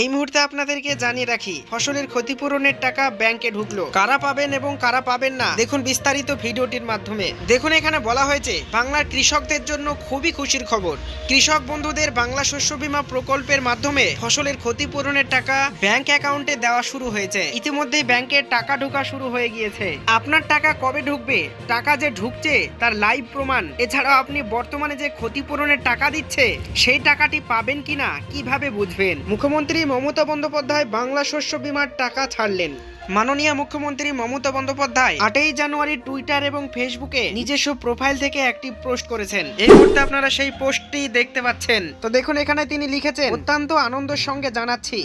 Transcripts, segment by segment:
এই মুহূর্তে আপনাদেরকে জানিয়ে রাখি, ফসলের ক্ষতিপূরণের টাকা ব্যাংকে ঢুকলো। কারা পাবেন এবং কারা পাবেন না? দেখুন বিস্তারিত ভিডিওটির মাধ্যমে। দেখুন, এখানে বলা হয়েছে, বাংলার কৃষকদের জন্য খুবই খুশির খবর। কৃষক বন্ধুদের বাংলা শস্য বীমা প্রকল্পের মাধ্যমে ফসলের ক্ষতিপূরণের টাকা ব্যাংক অ্যাকাউন্টে দেওয়া শুরু হয়েছে। ইতিমধ্যেই ব্যাংকের টাকা ঢোকা শুরু হয়ে গিয়েছে। আপনার টাকা কবে ঢুকবে? টাকা যে ঢুকছে, তার লাইভ প্রমাণ। এছাড়াও আপনি বর্তমানে যে ক্ষতিপূরণের টাকা দিচ্ছে, সেই টাকাটি পাবেন কিনা, কীভাবে বুঝবেন? মুখ্যমন্ত্রী মমতা বন্দ্যোপাধ্যায় বাংলা শস্য বিমার টাকা ছাড়লেন। মাননীয় মুখ্যমন্ত্রী মমতা বন্দ্যোপাধ্যায় আটই জানুয়ারি টুইটার এবং ফেসবুকে নিজস্ব প্রোফাইল থেকে একটি পোস্ট করেছেন। এই মুহূর্তে আপনারা সেই পোস্টটি দেখতে পাচ্ছেন। তো দেখুন, এখানে তিনি লিখেছেন, অত্যন্ত আনন্দের সঙ্গে জানাচ্ছি,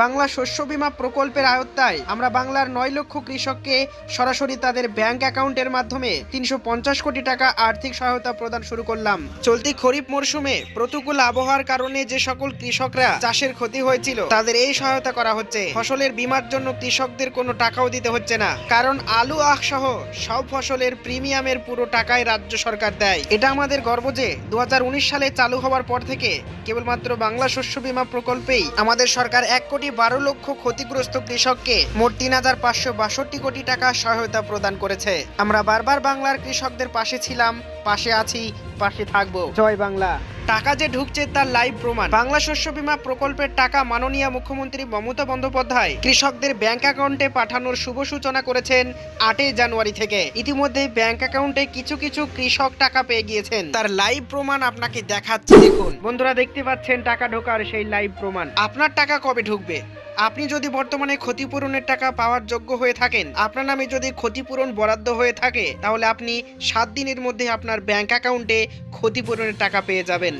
বাংলা শস্য বীমা প্রকল্পের আয়ত্তায় আমরা বাংলার নয় লক্ষ কৃষককে সরাসরি তাদের ব্যাংক অ্যাকাউন্টের মাধ্যমে তিনশো পঞ্চাশ কোটি টাকা আর্থিক সহায়তা প্রদান শুরু করলাম। চলতি খরিফ মরশুমে প্রতিকূল আবহাওয়ার কারণে যে সকল কৃষকরা চাষের ক্ষতি হয়েছিল, তাদের এই সহায়তা করা হচ্ছে। ফসলের বীমার জন্য কৃষকদের কোনো টাকাও দিতে হচ্ছে না। কারণ আলু, আখ সহ সব ফসলের প্রিমিয়ামের পুরো টাকাই রাজ্য সরকার দেয়। এটা আমাদের গর্ব যে দুহাজার উনিশ সালে চালু হওয়ার পর থেকে কেবলমাত্র বাংলা শস্য বীমা প্রকল্পেই আমাদের সরকার এক কোটি বারো লক্ষ ক্ষতিগ্রস্ত কৃষককে মোট তিন হাজার পাঁচশো বাষট্টি কোটি টাকা সহায়তা প্রদান করেছে। আমরা বারবার বাংলার কৃষকদের পাশে ছিলাম, পাশে আছি, পাশে থাকব। জয় বাংলা। টাকা যে ঢুকছে তার লাইভ প্রমাণ। বাংলা শস্য বীমা প্রকল্পের টাকা মাননীয় মুখ্যমন্ত্রী মমতা বন্দ্যোপাধ্যায় কৃষকদের ব্যাংক অ্যাকাউন্টে পাঠানোর শুভ সূচনা করেছেন আটই জানুয়ারি থেকে। ইতিমধ্যে ব্যাংক অ্যাকাউন্টে কিছু কিছু কৃষক টাকা পেয়ে গিয়েছেন। তার লাইভ প্রমাণ আপনাকে দেখাচ্ছি, দেখুন। বন্ধুরা, দেখতে পাচ্ছেন টাকা ঢোকার সেই লাইভ প্রমাণ। আপনার টাকা কবে ঢুকবে? আপনি যদি বর্তমানে ক্ষতিপূরণের টাকা পাওয়ার যোগ্য হয়ে থাকেন, আপনার নামে যদি ক্ষতিপূরণ বরাদ্দ হয়ে থাকে, তাহলে আপনি সাত দিনের মধ্যে আপনার ব্যাংক অ্যাকাউন্টে ক্ষতিপূরণের টাকা পেয়ে যাবেন।